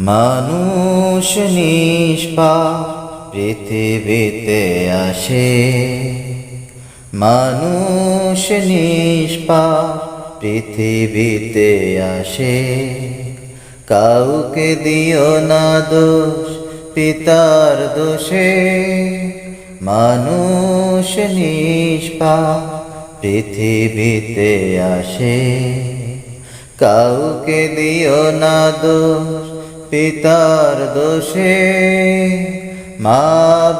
মানুষ নিষ্পা পৃথিবীতে আসে। মানুষ নিষ্পা পৃথিবীতে আসে। কাউকে দিও না দোষ, পিতার দোষে। মানুষ নিষ্পা পৃথিবীতে আসে। কাউকে দিও না দোষ পিতার দোষে মা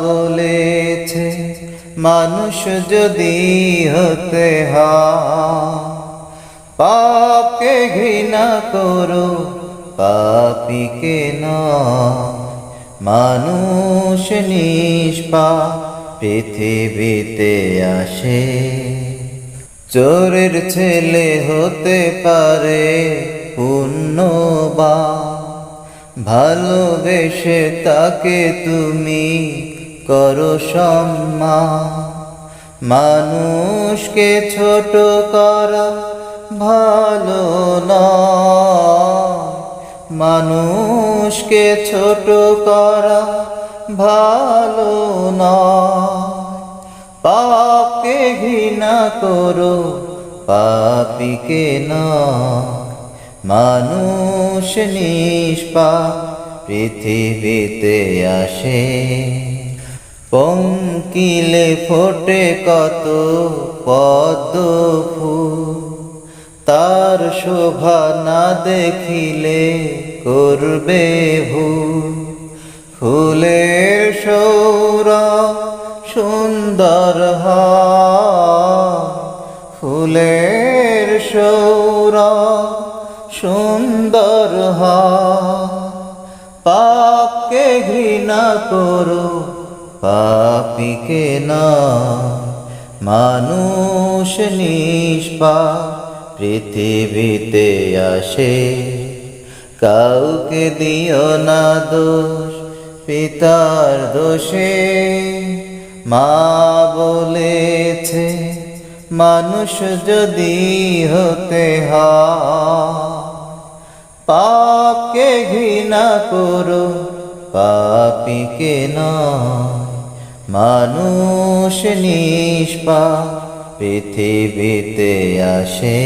বলেছে, মানুষ যদি হতে পাপকে ঘৃণা করো, পাপিকে না মানুষ নিষ্পা পৃথিবীতে আসে, চোরের ছেলে হতে পারে পুণ্যবা ভালোবেসে তাকে তুমি করো সম্মান। মানুষকে ছোট করা ভালো মানুষকে ছোট করা ভালো নয়। পাপকে ঘৃণা করো, পাপিকে না মানুষ নিষ্পা, পৃথিবীতে আসে। পঙ্কিলে ফোটে কত ফুল, তার শোভা না দেখিলে করবে ভুল। ফুলের সৌরা সুন্দর হয়, ফুলের সুন্দর হয় পাপকে ঘৃণা করো, পাপিকে না। মানুষ নিষ্পা পৃথিবীতে আসে। কাউকে দিও না দোষ, পিতার দোষে। মা বলেছে, মানুষ যদি হতে হয় করো পাপিকে না মানুষ নিষ্পা পৃথিবীতে আসে।